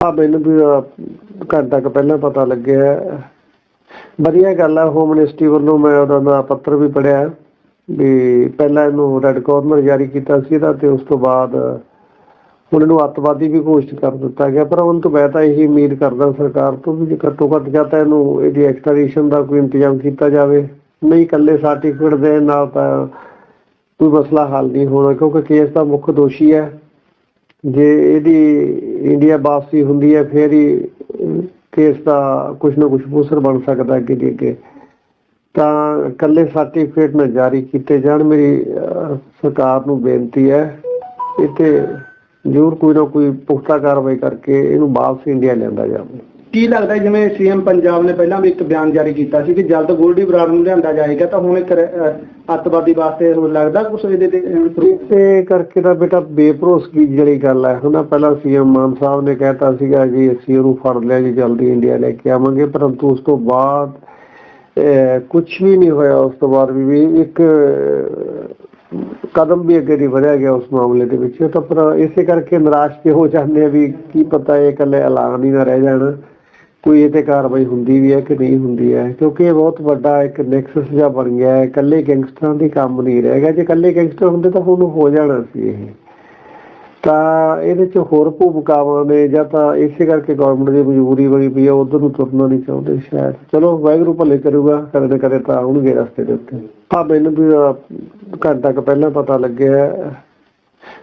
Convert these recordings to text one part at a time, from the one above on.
ਆ ਮੈਨੂੰ ਵੀ ਘੰਟਾ ਕੁ ਪਹਿਲਾਂ ਪਤਾ ਲੱਗਿਆ ਵਧੀਆ ਗੱਲ ਆ ਹੋਮ ਮਿਨਿਸਟਰੀ ਵੱਲੋਂ ਮੈਂ ਉਹਦਾ ਦਾ ਪੱਤਰ ਵੀ ਪੜਿਆ ਵੀ ਪਹਿਲਾਂ ਇਹਨੂੰ ਰੈੱਡ ਕਾਰਨਰ ਜਾਰੀ ਕੀਤਾ ਸੀ ਇਹਦਾ ਤੇ ਉਸ ਤੋਂ ਬਾਅਦ ਹੁਣ ਇਹਨੂੰ ਅੱਤਵਾਦੀ ਵੀ ਘੋਸ਼ਿਤ ਕਰ ਦਿੱਤਾ ਗਿਆ। ਪਰ ਹੁਣ ਤੋਂ ਮੈਂ ਤਾਂ ਇਹੀ ਉਮੀਦ ਕਰਦਾ ਸਰਕਾਰ ਤੋਂ ਵੀ ਜੇ ਘੱਟੋ ਘੱਟ ਜਾਂ ਤਾਂ ਇਹਨੂੰ ਇਹਦੀ ਐਕਸਟ੍ਰੈਡੀਸ਼ਨ ਦਾ ਕੋਈ ਇੰਤਜ਼ਾਮ ਕੀਤਾ ਜਾਵੇ। ਨਹੀਂ ਇਕੱਲੇ ਸਰਟੀਫਿਕੇਟ ਦੇਣ ਨਾਲ ਤਾਂ ਕੋਈ ਮਸਲਾ ਹੱਲ ਨਹੀਂ ਹੋਣਾ, ਕਿਉਂਕਿ ਕੇਸ ਦਾ ਮੁੱਖ ਦੋਸ਼ੀ ਹੈ। ਜੇ ਇਹਦੀ ਇੰਡੀਆ ਵਾਪਸੀ ਹੁੰਦੀ ਹੈ, ਫਿਰ ਹੀ ਕੇਸ ਦਾ ਕੁਝ ਨਾ ਕੁਝ ਬੂਸਰ ਬਣ ਸਕਦਾ ਅੱਗੇ ਦੀ ਅੱਗੇ। ਤਾਂ ਇਕੱਲੇ ਸਰਟੀਫਿਕੇਟ ਨਾ ਜਾਰੀ ਕੀਤੇ ਜਾਣ, ਮੇਰੀ ਸਰਕਾਰ ਨੂੰ ਬੇਨਤੀ ਹੈ ਇਹ ਜ਼ਰੂਰ ਕੋਈ ਨਾ ਕੋਈ ਪੁਖਤਾ ਕਾਰਵਾਈ ਕਰਕੇ ਇਹਨੂੰ ਵਾਪਸ ਇੰਡੀਆ ਲਿਆਂਦਾ ਜਾਵੇ। ਕੀ ਲੱਗਦਾ ਜਿਵੇਂ ਸੀਐਮ ਪੰਜਾਬ ਨੇ ਪਹਿਲਾਂ ਵੀ ਇੱਕ ਬਿਆਨ ਜਾਰੀ ਕੀਤਾ ਸੀ ਕਿ ਜਲਦ ਗੋਲਡੀ ਬਰਾੜ ਨੂੰ ਲਿਆਂਦਾ ਜਾਏਗਾ ਤਾਂ ਹੁਣ ਇੱਕ ਰ- ਅੱਤਵਾਦੀ ਵਾਸਤੇ ਹੁਣ ਲੱਗਦਾ ਕੁਝ ਇਹਦੇ ਤੇ ਅਹ, ਇਸੇ ਕਰਕੇ ਤਾਂ ਬੇਟਾ ਬੇਭਰੋਸਗੀ ਜਿਹੜੀ ਗੱਲ ਹੈ। ਹਨਾ ਪਹਿਲਾਂ ਸੀਐਮ ਮਾਨ ਸਾਹਿਬ ਨੇ ਕਹਿਤਾ ਸੀਗਾ ਜੀ ਅਸੀਂ ਉਹਨੂੰ ਫੜ ਲਿਆ ਜੀ ਜਲਦੀ ਇੰਡੀਆ ਲੈ ਕੇ ਆਵਾਂਗੇ ਪਰੰਤੂ ਉਸ ਤੋਂ ਬਾਅਦ ਕੁਝ ਵੀ ਨਹੀਂ ਹੋਇਆ। ਉਸ ਤੋਂ ਬਾਅਦ ਵੀ ਵੀ ਇੱਕ ਅਹ, ਕਦਮ ਵੀ ਅੱਗੇ ਨਹੀਂ ਵਧਿਆ ਗਿਆ ਉਸ ਮਾਮਲੇ ਦੇ ਵਿੱਚ। ਤਾਂ ਪਰ ਇਸੇ ਕਰਕੇ ਨਿਰਾਸ਼ ਤੇ ਹੋ ਜਾਂਦੇ ਆ ਵੀ ਕੀ ਪਤਾ ਇਹ ਇਕੱਲੇ ਐਲਾਨ ਹੀ ਨਾ ਰਹਿ ਜਾਣ। ਕੋਈ ਇਹ ਤੇ ਕਾਰਵਾਈ ਹੁੰਦੀ ਵੀ ਹੈ ਕਿ ਨਹੀਂ ਹੁੰਦੀ ਹੈ? ਕਿਉਂਕਿ ਇਹ ਬਹੁਤ ਵੱਡਾ ਇੱਕ ਨੈਕਸਸ ਜਿਹਾ ਬਣ ਗਿਆ ਹੈ। ਇਕੱਲੇ ਗੈਂਗਸਟਰਾਂ ਦੀ ਕੰਮ ਨਹੀਂ ਰਹਿ ਜੇ ਇਕੱਲੇ ਗੈਂਗਸਟਰ ਹੁੰਦੇ ਤਾਂ ਹੁਣ ਹੋ ਜਾਣਾ ਸੀ ਇਹ। ਤਾਂ ਇਹਦੇ ਚ ਹੋਰ ਭੂਮਿਕਾਵਾਂ ਨੇ ਜਾਂ ਤਾਂ ਇਸੇ ਕਰਕੇ ਗਵਰਨਮੈਂਟ ਦੀ ਮਜਬੂਰੀ ਬਣੀ ਪਈ ਹੈ। ਉਧਰ ਨੂੰ ਤੁਰਨਾ ਨਹੀਂ ਚਾਹੁੰਦੇ ਸ਼ਾਇਦ। ਚਲੋ, ਵਾਹਿਗੁਰੂ ਭਲੇ ਕਰੂਗਾ। ਕਦੇ ਨਾ ਕਦੇ ਤਾਂ ਆਉਣਗੇ ਰਸਤੇ ਦੇ ਉੱਤੇ। ਹਾਂ, ਮੈਨੂੰ ਵੀ ਘੰਟਾ ਕ ਪਹਿਲਾਂ ਪਤਾ ਲੱਗਿਆ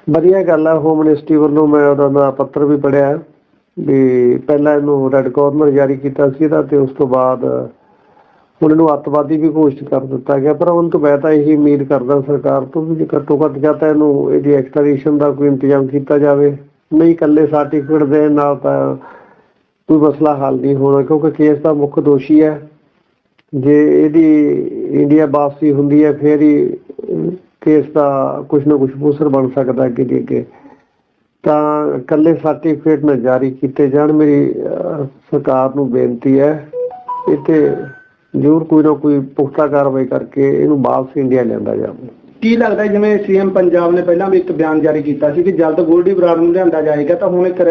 ਵਧੀਆ ਗੱਲ ਆ। ਹੋਮ ਮਿਨਿਸਟਰੀ ਵੱਲੋਂ ਮੈਂ ਉਹਦਾ ਦਾ ਪੱਤਰ ਵੀ ਪੜਿਆ ਵੀ ਪਹਿਲਾਂ ਇਹਨੂੰ ਰੈੱਡ ਕਾਰਨਰ ਜਾਰੀ ਕੀਤਾ ਸੀ ਇਹਦਾ ਤੇ ਉਸ ਤੋਂ ਬਾਅਦ ਹੁਣ ਇਹਨੂੰ ਅੱਤਵਾਦੀ ਵੀ ਘੋਸ਼ਿਤ ਕਰ ਦਿੱਤਾ ਗਿਆ। ਪਰ ਹੁਣ ਤੋਂ ਮੈਂ ਤਾਂ ਇਹੀ ਉਮੀਦ ਕਰਦਾ ਸਰਕਾਰ ਤੋਂ ਵੀ ਜੇ ਘੱਟੋ ਘੱਟ ਜਾਂ ਤਾਂ ਇਹਨੂੰ ਇਹਦੀ ਐਕਸਟ੍ਰੈਡੀਸ਼ਨ ਦਾ ਕੋਈ ਇੰਤਜ਼ਾਮ ਕੀਤਾ ਜਾਵੇ। ਨਹੀਂ ਇਕੱਲੇ ਸਰਟੀਫਿਕੇਟ ਦੇ ਨਾਲ ਤਾਂ ਕੋਈ ਮਸਲਾ ਹੱਲ ਨਹੀਂ ਹੋਣਾ, ਕਿਉਂਕਿ ਕੇਸ ਦਾ ਮੁੱਖ ਦੋਸ਼ੀ ਹੈ। ਜੇ ਇਹਦੀ ਇੰਡੀਆ ਵਾਪਸੀ ਹੁੰਦੀ ਹੈ, ਫੇਰ ਹੀ ਕੇਸ ਦਾ ਕੁਝ ਨਾ ਕੁਝ ਬੂਸਰ ਬਣ ਸਕਦਾ ਅੱਗੇ ਦੀ ਅੱਗੇ। ਤਾਂ ਇਕੱਲੇ ਸਰਟੀਫਿਕੇਟ ਨਾ ਜਾਰੀ ਕੀਤੇ ਜਾਣ। ਮੇਰੀ ਸਰਕਾਰ ਨੂੰ ਬੇਨਤੀ ਹੈ ਤੇ ਜ਼ਰੂਰ ਕੋਈ ਨਾ ਕੋਈ ਪੁਖਤਾ ਕਾਰਵਾਈ ਕਰਕੇ ਇਹਨੂੰ ਵਾਪਸ ਇੰਡੀਆ ਲਿਆਂਦਾ ਜਾਵੇ। ਕੀ ਲੱਗਦਾ ਜਿਵੇਂ ਸੀਐਮ ਪੰਜਾਬ ਨੇ ਪਹਿਲਾਂ ਵੀ ਇੱਕ ਬਿਆਨ ਜਾਰੀ ਕੀਤਾ ਸੀ ਕਿ ਜਲਦ ਗੋਲਡੀ ਬਰਾੜ ਨੂੰ ਲਿਆਂਦਾ ਜਾਏਗਾ ਤਾਂ ਹੁਣ ਇੱਕ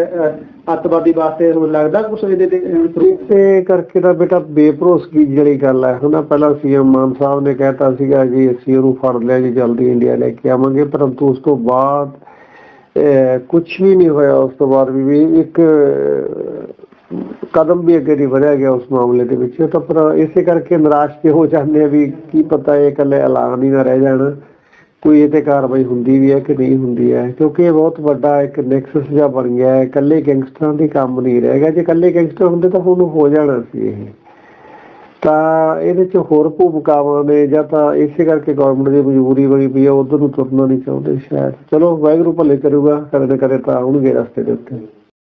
ਅੱਤਵਾਦੀ ਵਾਸਤੇ ਹੁਣ ਲੱਗਦਾ ਕੁਝ ਇਹਦੇ ਤੇ ਇਸੇ ਕਰਕੇ ਤਾਂ ਬੇਟਾ ਬੇਭਰੋਸਗੀ ਜਿਹੜੀ ਗੱਲ ਹੈ। ਹਨਾ ਪਹਿਲਾਂ ਸੀਐਮ ਮਾਨ ਸਾਹਿਬ ਨੇ ਕਹਿਤਾ ਸੀਗਾ ਜੀ ਅਸੀਂ ਉਹਨੂੰ ਫੜ ਲਿਆ ਜੀ ਜਲਦੀ ਇੰਡੀਆ ਲੈ ਕੇ ਆਵਾਂਗੇ ਪਰੰਤੂ ਉਸ ਤੋਂ ਬਾਅਦ ਕੁਝ ਵੀ ਨਹੀਂ ਹੋਇਆ ਉਸ ਤੋਂ ਬਾਅਦ ਵੀ ਇੱਕ ਕਦਮ ਵੀ ਅੱਗੇ ਨਹੀਂ ਵਧਿਆ ਗਿਆ ਉਸ ਮਾਮਲੇ ਦੇ ਵਿੱਚ। ਤਾਂ ਪਰ ਇਸੇ ਕਰਕੇ ਨਿਰਾਸ਼ ਤੇ ਹੋ ਜਾਂਦੇ ਆ ਵੀ ਕੀ ਪਤਾ ਇਹ ਇਕੱਲੇ ਐਲਾਨ ਹੀ ਨਾ ਰਹਿ ਜਾਣ। ਕੋਈ ਇਹ ਤੇ ਕਾਰਵਾਈ ਹੁੰਦੀ ਵੀ ਹੈ ਕਿ ਨਹੀਂ ਹੁੰਦੀ ਹੈ? ਕਿਉਂਕਿ ਇਹ ਬਹੁਤ ਵੱਡਾ ਇੱਕ ਨੈਕਸਸ ਜਿਹਾ ਬਣ ਗਿਆ ਹੈ। ਇਕੱਲੇ ਗੈਂਗਸਟਰਾਂ ਦੀ ਕੰਮ ਨਹੀਂ ਰਹਿ ਗਿਆ। ਜੇ ਇਕੱਲੇ ਗੈਂਗਸਟਰ ਹੁੰਦੇ ਤਾਂ ਹੁਣ ਹੋ ਜਾਣਾ ਸੀ ਇਹ। ਤਾਂ ਇਹਦੇ ਚ ਹੋਰ ਭੂਮਿਕਾਵਾਂ ਨੇ ਜਾਂ ਤਾਂ ਇਸੇ ਕਰਕੇ ਗਵਰਨਮੈਂਟ ਦੀ ਮਜਬੂਰੀ ਬਣੀ ਪਈ ਆ, ਉਧਰ ਨੂੰ ਤੁਰਨਾ ਨਹੀਂ ਚਾਹੁੰਦੇ ਸ਼ਾਇਦ। ਚਲੋ ਵਾਹਿਗੁਰੂ ਭਲੇ ਕਰੂਗਾ, ਕਦੇ ਨਾ ਕਦੇ ਤਾਂ ਆਉਣਗੇ ਰਸਤੇ ਦੇ ਉੱਤੇ।